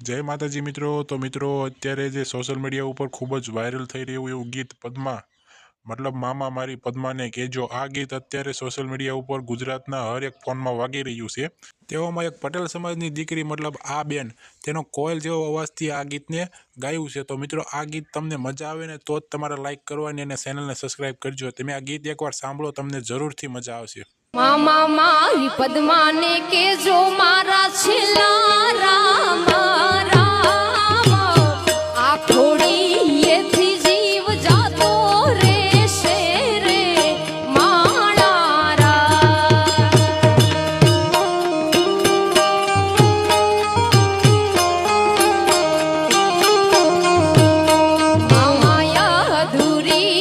જય માતાજી મિત્રો. તો મિત્રો, અત્યારે જે સોશિયલ મીડિયા ઉપર ખૂબ જ વાયરલ થઈ રહ્યું એવું ગીત પદ્મા, મતલબ મામા મારી પદ્માને કહેજો. આ ગીત અત્યારે સોશિયલ મીડિયા ઉપર ગુજરાતના હર એક ફોનમાં વાગી રહ્યું છે. તેવામાં એક પટેલ સમાજની દીકરી, મતલબ આ બેન, તેનો કોયલ જેવો અવાજથી આ ગીતને ગાયું છે. તો મિત્રો, આ ગીત તમને મજા આવે ને તો જ તમારે લાઇક કરવાની અને ચેનલને સબસ્ક્રાઇબ કરજો. તમે આ ગીત એકવાર સાંભળો, તમને જરૂરથી મજા આવશે. મામા મારી પદ્માને કેજો મારા Baby